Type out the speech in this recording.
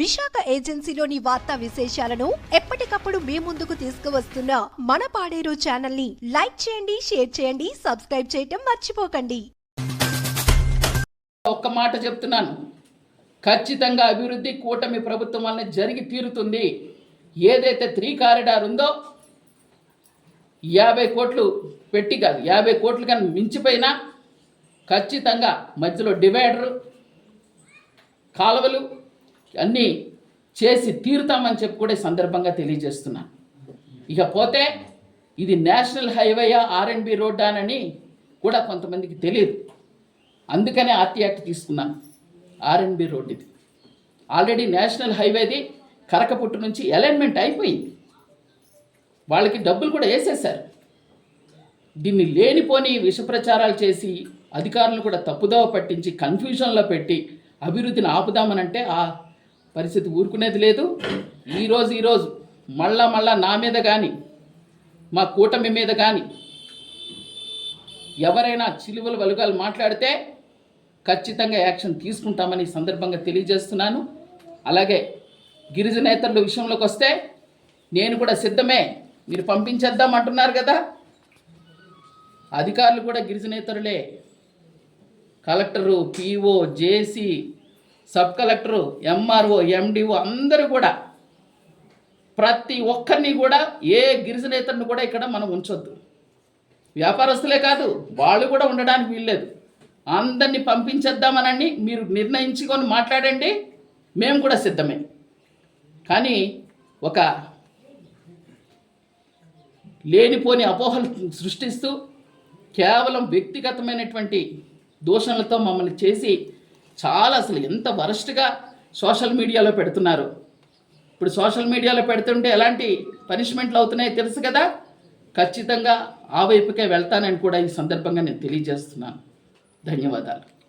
విశాఖ ఏజెన్సీలోని వార్తా విశేషాలను ఎప్పటికప్పుడు మీ ముందుకు తీసుకువస్తున్న మన పాడేరు ఛానల్ని లైక్ చేయండి షేర్ చేయండి సబ్స్క్రైబ్ చేయటం మర్చిపోకండి. ఒక్క మాట చెప్తున్నాను. ఖచ్చితంగా అభివృద్ధి కూటమి ప్రభుత్వం వల్ల జరిగి తీరుతుంది. ఏదైతే త్రీ కారిడార్ ఉందో యాభై కోట్లు పెట్టి కాదు యాభై కోట్లు కానీ మించిపోయినా ఖచ్చితంగా మధ్యలో డివైడర్ కాలువలు అన్నీ చేసి తీరుతామని చెప్పి కూడా ఈ సందర్భంగా తెలియజేస్తున్నాను ఇక పోతే ఇది నేషనల్ హైవేయా ఆర్ఎండ్బి రోడ్డా అని కూడా కొంతమందికి తెలియదు అందుకనే ఆర్టీ యాక్ట్ తీసుకున్నాను. ఆర్ఎన్బి రోడ్ ఇది. ఆల్రెడీ నేషనల్ హైవేది కరకపుట్టు నుంచి అలైన్మెంట్ అయిపోయింది. వాళ్ళకి డబ్బులు కూడా వేసేసారు దీన్ని లేనిపోని విష ప్రచారాలు చేసి అధికారులను కూడా తప్పుదోవ పట్టించి కన్ఫ్యూజన్లో పెట్టి అభివృద్ధిని ఆపుదామనంటే ఆ పరిస్థితి ఊరుకునేది లేదు. ఈరోజు ఈరోజు మళ్ళా మళ్ళా నా మీద కానీ మా కూటమి మీద కానీ ఎవరైనా చిలువలు వలుగాలు మాట్లాడితే ఖచ్చితంగా యాక్షన్ తీసుకుంటామని సందర్భంగా తెలియజేస్తున్నాను. అలాగే గిరిజనేతరుల విషయంలోకి వస్తే నేను కూడా సిద్ధమే. మీరు పంపించేద్దాం అంటున్నారు కదా. అధికారులు కూడా గిరిజనేతరులే collector PO JC sub collector MRO MDO అందరూ కూడా ప్రతి ఒక్కరిని కూడా ఏ గిరిజనేతరుని కూడా ఇక్కడ మనం ఉంచొద్దు. వ్యాపారస్తులే కాదు వాళ్ళు కూడా ఉండడానికి వీల్లేదు. అందరినీ పంపించేద్దామనండి మీరు నిర్ణయించుకొని మాట్లాడండి మేము కూడా సిద్ధమే. కానీ ఒక లేనిపోని అపోహలు సృష్టిస్తూ కేవలం వ్యక్తిగతమైనటువంటి దూషణలతో మమ్మల్ని చేసి చాలా అసలు ఎంత వరస్ట్గా సోషల్ మీడియాలో పెడుతున్నారు. ఇప్పుడు సోషల్ మీడియాలో పెడుతుంటే ఎలాంటి పనిష్మెంట్లు అవుతున్నాయో తెలుసు కదా? ఖచ్చితంగా ఆ వైపుకే వెళ్తానని కూడా ఈ సందర్భంగా నేను తెలియజేస్తున్నాను. ధన్యవాదాలు.